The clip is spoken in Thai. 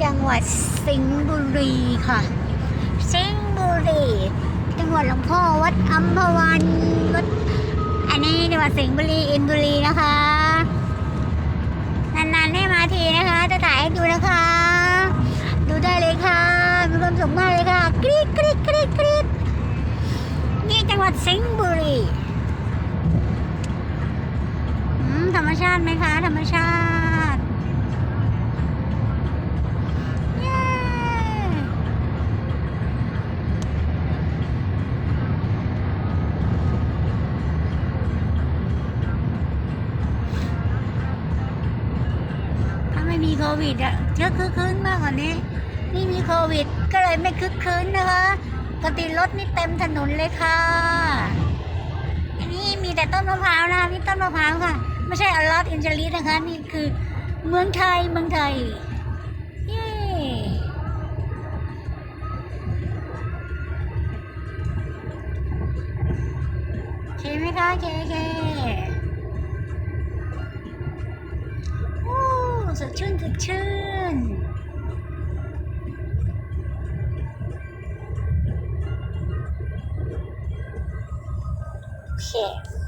จังหวัดสิงห์บุรีค่ะ สิงห์บุรีจังหวัดหลวงพ่อวัดอัมพวันวัดอันนี้จังหวัดสิงห์บุรีอินบุรีนะคะนานๆให้มาทีนะคะ จะถ่ายให้ดูนะคะ ดูได้เลยค่ะมีความสุขมากเลยค่ะกรี๊ดกรี๊ดกรี๊ดกรี๊ดนี่จังหวัดสิงห์บุรีธรรมชาติไหมคะ ธรรมชาติ มีโควิดอะจะคึกคืนมากกว่านี้นี่มีโควิด ก็เลยไม่คึกคืนนะคะปกติรถนี่เต็มถนนเลยค่ะอันนี้มีแต่ต้นมะพร้าวนะคะนี่ต้นมะพร้าวค่ะ ไม่ใช่อลอสอินเจลิสนะคะ นี่คือเมืองไทยเมืองไทยเย้เคไหมคะเคเค สดชื่นสดชื่นโอเค